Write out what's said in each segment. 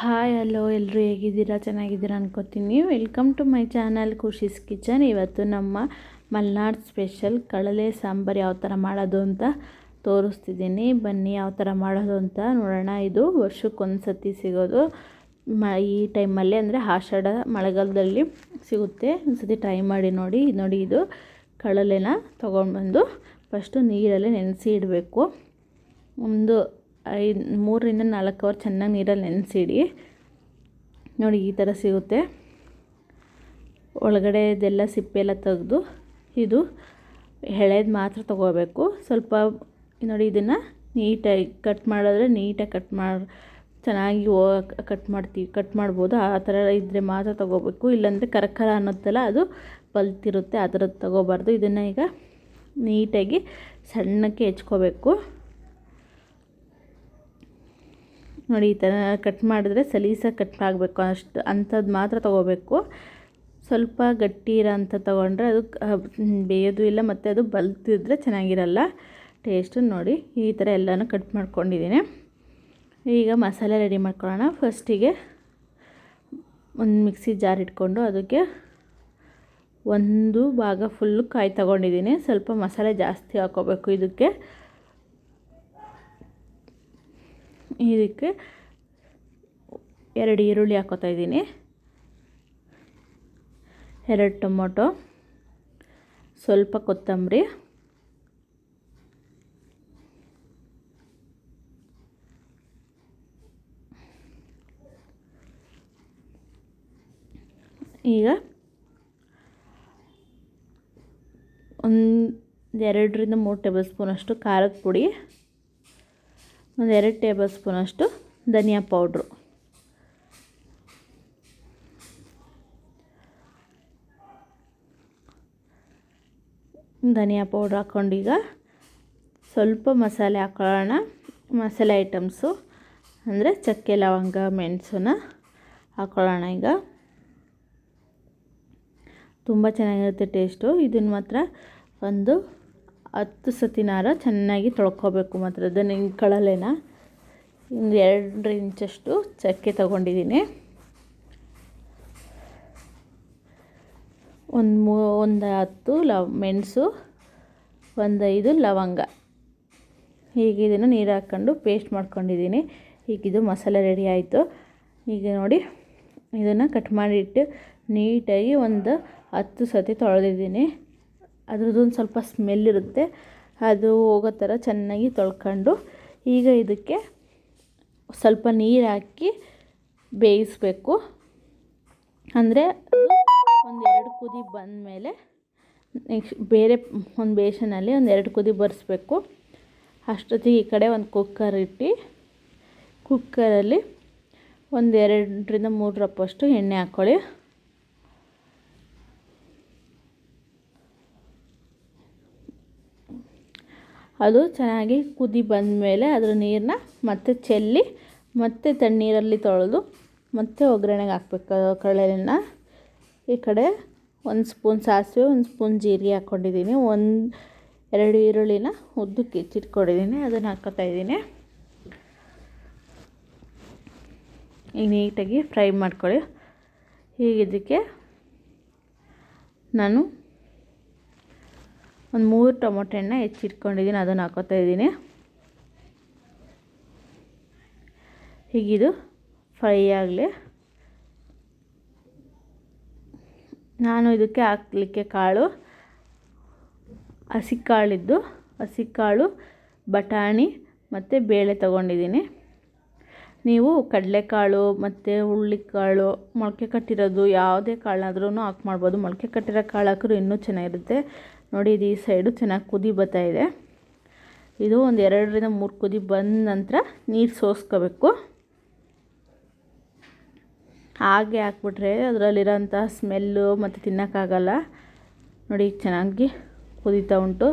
Hi, hello ಎಲ್ಲರೂ ಹೇಗಿದ್ದೀರಾ? ಚೆನ್ನಾಗಿದ್ದೀರಾ ಅನ್ಕೋತೀನಿ. Welcome to my channel Khushi's kitchen. ಇವತ್ತು ನಮ್ಮ ಮಲ್ನಾಡ್ ಸ್ಪೆಷಲ್ ಕಳಲೆ ಸಾಂಬಾರು ಯಾವ ಥರ ಮಾಡೋದು ಅಂತ ತೋರಿಸ್ತಿದ್ದೀನಿ. ಬನ್ನಿ ಯಾವ ಥರ ಮಾಡೋದು ಅಂತ ನೋಡೋಣ. ಇದು ವರ್ಷಕ್ಕೊಂದು ಸತಿ ಸಿಗೋದು. ಮ, ಈ ಟೈಮಲ್ಲಿ ಅಂದರೆ ಆಷಾಢ ಮಳೆಗಾಲದಲ್ಲಿ ಸಿಗುತ್ತೆ. ಒಂದು ಸತಿ ಟ್ರೈ ಮಾಡಿ ನೋಡಿ. ನೋಡಿ, ಇದು ಕಳಲೆನ ತೊಗೊಂಡ್ಬಂದು ಫಸ್ಟು ನೀರಲ್ಲಿ ನೆನೆಸಿ ಇಡಬೇಕು. ಒಂದು ಐದು, ಮೂರರಿಂದ ನಾಲ್ಕು ಅವರ್ ಚೆನ್ನಾಗಿ ನೀರಲ್ಲಿ ನೆನೆಸಿಡಿ. ನೋಡಿ ಈ ಥರ ಸಿಗುತ್ತೆ. ಒಳಗಡೆ ಇದೆಲ್ಲ ಸಿಪ್ಪೆ ಎಲ್ಲ ತೆಗೆದು ಇದು ಎಳೆದು ಮಾತ್ರ ತೊಗೋಬೇಕು. ಸ್ವಲ್ಪ ನೋಡಿ ಇದನ್ನು ನೀಟಾಗಿ ಕಟ್ ಮಾಡಿದ್ರೆ ನೀಟಾಗಿ ಕಟ್ ಮಾಡಿ, ಚೆನ್ನಾಗಿ ಕಟ್ ಮಾಡ್ತೀವಿ, ಕಟ್ ಮಾಡ್ಬೋದು. ಆ ಥರ ಇದ್ದರೆ ಮಾತ್ರ ತೊಗೋಬೇಕು. ಇಲ್ಲಾಂದರೆ ಕರಕರ ಅನ್ನೋದಲ್ಲ ಅದು ಬಲ್ತಿರುತ್ತೆ ಆ ಥರದ್ದು ತೊಗೋಬಾರ್ದು. ಇದನ್ನು ಈಗ ನೀಟಾಗಿ ಸಣ್ಣಕ್ಕೆ ಹೆಚ್ಕೋಬೇಕು. ನೋಡಿ, ಈ ಥರ ಕಟ್ ಮಾಡಿದ್ರೆ ಸಲೀಸಾಗಿ ಕಟ್ ಆಗಬೇಕು. ಅಷ್ಟು ಅಂಥದ್ದು ಮಾತ್ರ ತೊಗೋಬೇಕು. ಸ್ವಲ್ಪ ಗಟ್ಟಿ ಇರೋ ಅಂಥ ತೊಗೊಂಡ್ರೆ ಅದು ಬೇಯೋದು ಇಲ್ಲ, ಮತ್ತು ಅದು ಬಲ್ತಿದ್ರೆ ಚೆನ್ನಾಗಿರಲ್ಲ. ಟೇಸ್ಟು ನೋಡಿ, ಈ ಥರ ಎಲ್ಲನೂ ಕಟ್ ಮಾಡ್ಕೊಂಡಿದ್ದೀನಿ. ಈಗ ಮಸಾಲೆ ರೆಡಿ ಮಾಡ್ಕೊಳ್ಳೋಣ. ಫಸ್ಟಿಗೆ ಒಂದು ಮಿಕ್ಸಿ ಜಾರ್ ಇಟ್ಕೊಂಡು ಅದಕ್ಕೆ ಒಂದು ಭಾಗ ಫುಲ್ಲು ಕಾಯಿ ತಗೊಂಡಿದ್ದೀನಿ. ಸ್ವಲ್ಪ ಮಸಾಲೆ ಜಾಸ್ತಿ ಹಾಕೋಬೇಕು ಇದಕ್ಕೆ. ಇದಕ್ಕೆ ಎರಡು ಈರುಳ್ಳಿ ಹಾಕೋತಾ ಇದ್ದೀನಿ. ಎರಡು ಟೊಮೊಟೊ, ಸ್ವಲ್ಪ ಕೊತ್ತಂಬರಿ, ಈಗ ಒಂದು ಎರಡರಿಂದ ಮೂರು ಟೇಬಲ್ ಸ್ಪೂನಷ್ಟು ಖಾರದ ಪುಡಿ ಒಂದು ಎರಡು ಟೇಬಲ್ ಸ್ಪೂನಷ್ಟು ಧನಿಯಾ ಪೌಡ್ರು. ಧನಿಯಾ ಪೌಡ್ರ್ ಹಾಕ್ಕೊಂಡೀಗ ಸ್ವಲ್ಪ ಮಸಾಲೆ ಹಾಕೊಳ್ಳೋಣ. ಮಸಾಲೆ ಐಟಮ್ಸು ಅಂದರೆ ಚಕ್ಕೆ, ಲವಂಗ, ಮೆಣಸನ್ನ ಹಾಕ್ಕೊಳ್ಳೋಣ ಈಗ. ತುಂಬ ಚೆನ್ನಾಗಿರುತ್ತೆ ಟೇಸ್ಟು. ಇದನ್ನು ಮಾತ್ರ ಒಂದು ಹತ್ತು ಸತಿನಾರ ಚೆನ್ನಾಗಿ ತೊಳ್ಕೊಬೇಕು ಮಾತ್ರ. ಅದನ್ನು ಹಿಂಗೆ ಕಳಲೆನ? ಒಂದು ಎರಡು ಇಂಚಷ್ಟು ಚಕ್ಕೆ ತಗೊಂಡಿದ್ದೀನಿ. ಒಂದು ಮೂ, ಒಂದು ಹತ್ತು ಲವ್, ಮೆಣಸು, ಒಂದು ಐದು ಲವಂಗ. ಹೀಗೆ ಇದನ್ನು ನೀರು ಹಾಕ್ಕೊಂಡು ಪೇಸ್ಟ್ ಮಾಡ್ಕೊಂಡಿದ್ದೀನಿ. ಹೀಗಿದು ಮಸಾಲೆ ರೆಡಿ ಆಯಿತು. ಈಗ ನೋಡಿ, ಇದನ್ನು ಕಟ್ ಮಾಡಿಟ್ಟು ನೀಟಾಗಿ ಒಂದು ಹತ್ತು ಸತಿ ತೊಳೆದಿದ್ದೀನಿ. ಅದ್ರದ್ದೊಂದು ಸ್ವಲ್ಪ ಸ್ಮೆಲ್ ಇರುತ್ತೆ. ಅದು ಹೋಗೋ ಥರ ಚೆನ್ನಾಗಿ ತೊಳ್ಕೊಂಡು ಈಗ ಇದಕ್ಕೆ ಸ್ವಲ್ಪ ನೀರು ಹಾಕಿ ಬೇಯಿಸಬೇಕು. ಅಂದರೆ ಒಂದು ಎರಡು ಕುದಿ ಬಂದಮೇಲೆ ನೆಕ್ಸ್ಟ್ ಬೇರೆ ಒಂದು ಬೇಸನಲ್ಲಿ ಒಂದು ಎರಡು ಕುದಿ ಬರೆಸ್ಬೇಕು. ಅಷ್ಟೊತ್ತಿಗೆ ಈ ಕಡೆ ಒಂದು ಕುಕ್ಕರ್ ಇಟ್ಟು ಕುಕ್ಕರಲ್ಲಿ ಒಂದು ಎರಡರಿಂದ ಮೂರು ರಪ್ಪಷ್ಟು ಎಣ್ಣೆ ಹಾಕ್ಕೊಳ್ಳಿ ಅದು ಚೆನ್ನಾಗಿ ಕುದಿ ಬಂದ ಮೇಲೆ ಅದರ ನೀರನ್ನ ಮತ್ತೆ ಚೆಲ್ಲಿ, ಮತ್ತೆ ತಣ್ಣೀರಲ್ಲಿ ತೊಳೆದು, ಮತ್ತೆ ಒಗ್ಗರಣೆಗೆ ಹಾಕ್ಬೇಕು. ಕಡಲೆನ ಈ ಕಡೆ ಒಂದು ಸ್ಪೂನ್ ಸಾಸಿವೆ, ಒಂದು ಸ್ಪೂನ್ ಜೀರಿಗೆ ಹಾಕ್ಕೊಂಡಿದ್ದೀನಿ. ಒಂದು, ಎರಡು ಈರುಳ್ಳಿನ ಉದ್ದಕ್ಕೆ ಹೆಚ್ಚಿಟ್ಕೊಂಡಿದ್ದೀನಿ ಅದನ್ನು ಹಾಕ್ಕೊತಾ ಇದ್ದೀನಿ. ಈಗ ನೀಟಾಗಿ ಫ್ರೈ ಮಾಡ್ಕೊಳ್ಳಿ. ಹೀಗೆ ಇದಕ್ಕೆ ನಾನು ಒಂದು ಮೂರು ಟೊಮೊಟೊ ಹಣ್ಣು ಹೆಚ್ಚಿಟ್ಕೊಂಡಿದ್ದೀನಿ ಅದನ್ನು ಹಾಕೋತಾ ಇದ್ದೀನಿ. ಹೀಗಿದು ಫ್ರೈ ಆಗಲಿ. ನಾನು ಇದಕ್ಕೆ ಹಾಕಲಿಕ್ಕೆ ಕಾಳು, ಹಸಿ ಕಾಳಿದ್ದು, ಹಸಿ ಕಾಳು, ಬಟಾಣಿ ಮತ್ತು ಬೇಳೆ ತಗೊಂಡಿದ್ದೀನಿ. ನೀವು ಕಡಲೆಕಾಳು ಮತ್ತು ಹುಳ್ಳಿಕಾಳು ಮೊಳಕೆ ಕಟ್ಟಿರೋದು ಯಾವುದೇ ಕಾಳನ್ನಾದ್ರೂ ಹಾಕಿ ಮಾಡ್ಬೋದು. ಮೊಳಕೆ ಕಟ್ಟಿರೋ ಕಾಳು ಹಾಕಿದ್ರೆ ಇನ್ನೂ ಚೆನ್ನಾಗಿರುತ್ತೆ. ನೋಡಿ, ಇದು ಈ ಸೈಡು ಚೆನ್ನಾಗಿ ಕುದಿ ಬರ್ತಾ ಇದೆ. ಇದು ಒಂದು ಎರಡರಿಂದ ಮೂರು ಕುದಿ ಬಂದ ನಂತರ ನೀರು ಸೋಸ್ಕೋಬೇಕು. ಹಾಗೆ ಹಾಕ್ಬಿಟ್ರೆ ಅದರಲ್ಲಿರೋಂಥ ಸ್ಮೆಲ್ಲು ಮತ್ತು ತಿನ್ನೋಕ್ಕಾಗಲ್ಲ. ನೋಡಿ, ಚೆನ್ನಾಗಿ ಕುದೀತಾ ಉಂಟು.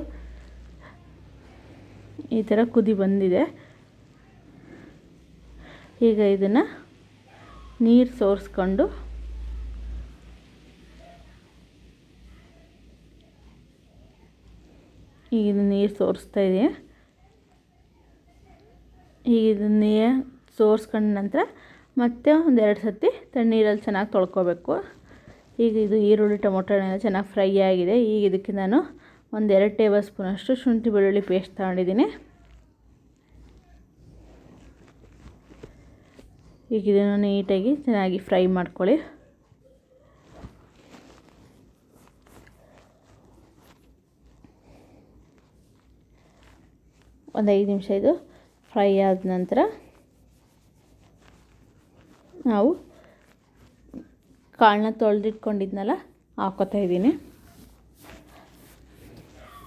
ಈ ಥರ ಕುದಿ ಬಂದಿದೆ. ಈಗ ಇದನ್ನು ನೀರು ಸೋರಿಸ್ಕೊಂಡು ಈಗ ಇದು ನೀರು ಸೋರಿಸ್ತಾ ಇದೆ. ಈಗ ಇದನ್ನೇ ಸೋರಿಸ್ಕೊಂಡ ನಂತರ ಮತ್ತು ಒಂದೆರಡು ಸತಿ ತಣ್ಣೀರಲ್ಲಿ ಚೆನ್ನಾಗಿ ತೊಳ್ಕೊಬೇಕು. ಈಗ ಇದು ಈರುಳ್ಳಿ, ಟೊಮೊಟೊ ಹಣ್ಣೆಲ್ಲ ಚೆನ್ನಾಗಿ ಫ್ರೈ ಆಗಿದೆ. ಈಗ ಇದಕ್ಕೆ ನಾನು ಒಂದೆರಡು ಟೇಬಲ್ ಸ್ಪೂನಷ್ಟು ಶುಂಠಿ ಬೆಳ್ಳುಳ್ಳಿ ಪೇಸ್ಟ್ ತಗೊಂಡಿದ್ದೀನಿ. ಈಗ ಇದನ್ನು ನೀಟಾಗಿ ಚೆನ್ನಾಗಿ ಫ್ರೈ ಮಾಡ್ಕೊಳ್ಳಿ. ಒಂದು ಐದು ನಿಮಿಷ ಇದು ಫ್ರೈ ಆದ ನಂತರ ನಾವು ಕಾಳನ್ನ ತೊಳೆದಿಟ್ಕೊಂಡಿದ್ನಲ್ಲ, ಹಾಕೋತಾ ಇದ್ದೀನಿ.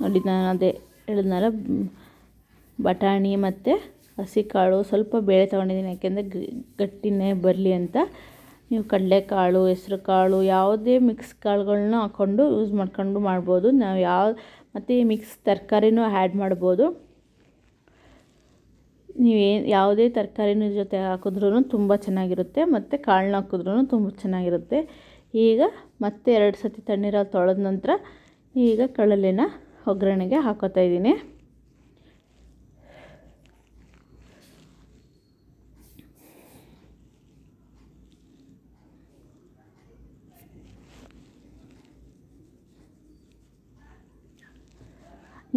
ನೋಡಿ, ನಾನು ಅದೇ ಹೇಳಿದ್ನಲ್ಲ, ಬಟಾಣಿ ಮತ್ತು ಹಸಿ ಕಾಳು ಸ್ವಲ್ಪ ಬೇಳೆ ತೊಗೊಂಡಿದ್ದೀನಿ, ಯಾಕೆಂದರೆ ಗಟ್ಟಿನೇ ಬರಲಿ ಅಂತ. ನೀವು ಕಡಲೆಕಾಳು ಹೆಸ್ರು ಕಾಳು ಯಾವುದೇ ಮಿಕ್ಸ್ ಕಾಳುಗಳನ್ನ ಹಾಕ್ಕೊಂಡು ಯೂಸ್ ಮಾಡ್ಕೊಂಡು ಮಾಡ್ಬೋದು. ನಾವು ಯಾವ ಮತ್ತು ಮಿಕ್ಸ್ ತರಕಾರಿನೂ ಆ್ಯಡ್ ಮಾಡ್ಬೋದು. ನೀವೇನು ಯಾವುದೇ ತರಕಾರಿನ ಜೊತೆ ಹಾಕಿದ್ರೂ ತುಂಬ ಚೆನ್ನಾಗಿರುತ್ತೆ, ಮತ್ತು ಕಾಳನ್ನ ಹಾಕಿದ್ರೂ ತುಂಬ ಚೆನ್ನಾಗಿರುತ್ತೆ. ಈಗ ಮತ್ತೆ ಎರಡು ಸತಿ ತಣ್ಣೀರಲ್ಲಿ ತೊಳೆದ ನಂತರ ಈಗ ಕಳಲೆನ ಒಗ್ಗರಣೆಗೆ ಹಾಕೋತಾ ಇದ್ದೀನಿ.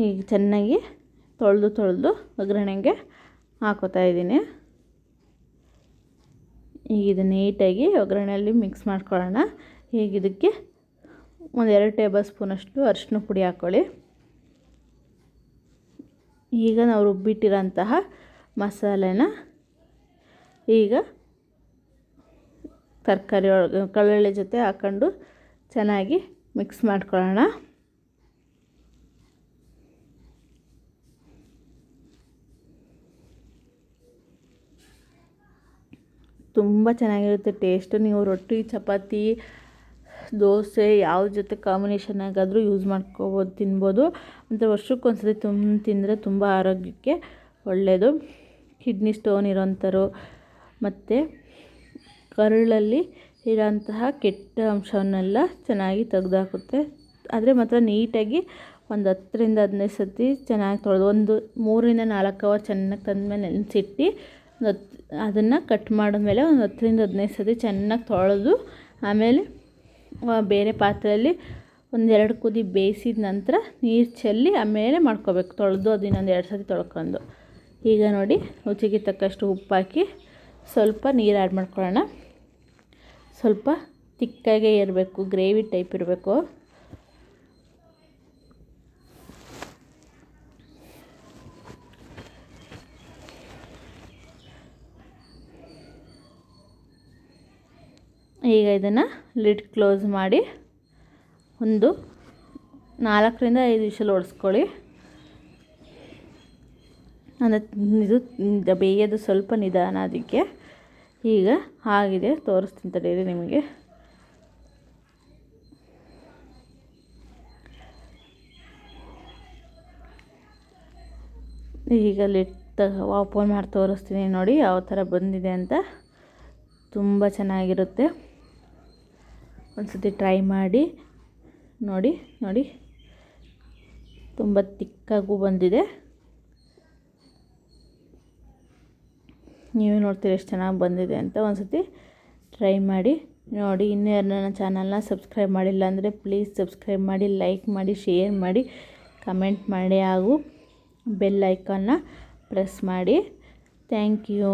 ಈಗ ಚೆನ್ನಾಗಿ ತೊಳೆದು ತೊಳೆದು ಒಗ್ಗರಣೆಗೆ ಹಾಕೋತಾ ಇದ್ದೀನಿ. ಈಗ ಇದು ನೀಟಾಗಿ ಒಗ್ಗರಣೆಯಲ್ಲಿ ಮಿಕ್ಸ್ ಮಾಡ್ಕೊಳ್ಳೋಣ. ಈಗ ಇದಕ್ಕೆ ಒಂದು ಎರಡು ಟೇಬಲ್ ಸ್ಪೂನಷ್ಟು ಅರಿಶಿನ ಪುಡಿ ಹಾಕ್ಕೊಳ್ಳಿ. ಈಗ ನಾವು ರುಬ್ಬಿಟ್ಟಿರೋಂತಹ ಮಸಾಲೆನ ಈಗ ತರಕಾರಿ ಒಳಗೆ ಕಳ್ಳುಳ್ಳಿ ಜೊತೆ ಹಾಕ್ಕೊಂಡು ಚೆನ್ನಾಗಿ ಮಿಕ್ಸ್ ಮಾಡ್ಕೊಳ್ಳೋಣ. ತುಂಬ ಚೆನ್ನಾಗಿರುತ್ತೆ. ಟೇಸ್ಟು ನೀವು ರೊಟ್ಟಿ, ಚಪಾತಿ, ದೋಸೆ ಯಾವ ಜೊತೆ ಕಾಂಬಿನೇಷನ್ ಆಗಾದರೂ ಯೂಸ್ ಮಾಡ್ಕೋಬೋದು, ತಿನ್ಬೋದು. ಮತ್ತು ವರ್ಷಕ್ಕೊಂದ್ಸರಿ ತುಂಬ ತಿಂದರೆ ತುಂಬ ಆರೋಗ್ಯಕ್ಕೆ ಒಳ್ಳೆಯದು ಕಿಡ್ನಿ ಸ್ಟೋನ್ ಇರೋಂಥರು ಮತ್ತು ಕರುಳಲ್ಲಿ ಇರೋಂತಹ ಕೆಟ್ಟ ಅಂಶವನ್ನೆಲ್ಲ ಚೆನ್ನಾಗಿ ತೆಗೆದಾಕುತ್ತೆ. ಆದರೆ ಮಾತ್ರ ನೀಟಾಗಿ ಒಂದು ಹತ್ತರಿಂದ ಹದಿನೈದು ಸತಿ ಚೆನ್ನಾಗಿ ತೊಳೆದು, ಒಂದು ಮೂರರಿಂದ ನಾಲ್ಕು ಅವರ್ ಚೆನ್ನಾಗಿ ತಂದಮೇಲೆ ನೆನೆಸಿಟ್ಟು ಒಂದು ಅದನ್ನು ಕಟ್ ಮಾಡಿದ್ಮೇಲೆ ಒಂದು ಹತ್ತರಿಂದ ಹದಿನೈದು ಸತಿ ಚೆನ್ನಾಗಿ ತೊಳೆದು, ಆಮೇಲೆ ಬೇರೆ ಪಾತ್ರೆಯಲ್ಲಿ ಒಂದೆರಡು ಕುದಿ ಬೇಯಿಸಿದ ನಂತರ ನೀರು ಚೆಲ್ಲಿ ಆಮೇಲೆ ಮಾಡ್ಕೋಬೇಕು, ತೊಳೆದು ಅದು ಇನ್ನೊಂದು ಎರಡು ಸತಿ ತೊಳ್ಕೊಂಡು. ಈಗ ನೋಡಿ, ರುಚಿಗೆ ತಕ್ಕಷ್ಟು ಉಪ್ಪು ಹಾಕಿ ಸ್ವಲ್ಪ ನೀರು ಆ್ಯಡ್ ಮಾಡ್ಕೊಳ್ಳೋಣ. ಸ್ವಲ್ಪ ತಿಕ್ಕಾಗೆ ಇರಬೇಕು, ಗ್ರೇವಿ ಟೈಪ್ ಇರಬೇಕು. ಈಗ ಇದನ್ನು ಲಿಡ್ ಕ್ಲೋಸ್ ಮಾಡಿ ಒಂದು ನಾಲ್ಕರಿಂದ ಐದು ವಿಷಲ್ ಓಡಿಸ್ಕೊಳ್ಳಿ ಅಂದರೆ ಇದು ಬೇಯೋದು ಸ್ವಲ್ಪ ನಿಧಾನ ಅದಕ್ಕೆ. ಈಗ ಆಗಿದೆ, ತೋರಿಸ್ತೀನಿ ತಡೀರಿ ನಿಮಗೆ. ಈಗ ಲಿಟ್ ಓಪನ್ ಮಾಡಿ ತೋರಿಸ್ತೀನಿ ನೋಡಿ, ಯಾವ ಥರ ಬಂದಿದೆ ಅಂತ. ತುಂಬ ಚೆನ್ನಾಗಿರುತ್ತೆ. ಒಂದು ಸತಿ ಟ್ರೈ ಮಾಡಿ, ನೋಡಿ ನೋಡಿ. ತುಂಬ ತಿಕ್ಕಾಗೂ ಬಂದಿದೆ. ನೀವು ನೋಡ್ತೀರಿ ಎಷ್ಟು ಚೆನ್ನಾಗಿ ಬಂದಿದೆ ಅಂತ ಒಂದು ಸತಿ ಟ್ರೈ ಮಾಡಿ. ನೋಡಿ, ಇನ್ನೂ ಯಾರು ನನ್ನ ಚಾನಲ್ನ ಸಬ್ಸ್ಕ್ರೈಬ್ ಮಾಡಿಲ್ಲ ಅಂದರೆ ಪ್ಲೀಸ್ ಸಬ್ಸ್ಕ್ರೈಬ್ ಮಾಡಿ ಲೈಕ್ ಮಾಡಿ ಶೇರ್ ಮಾಡಿ ಕಮೆಂಟ್ ಮಾಡಿ ಹಾಗೂ ಬೆಲ್ ಐಕಾನ್ನ ಪ್ರೆಸ್ ಮಾಡಿ. Thank you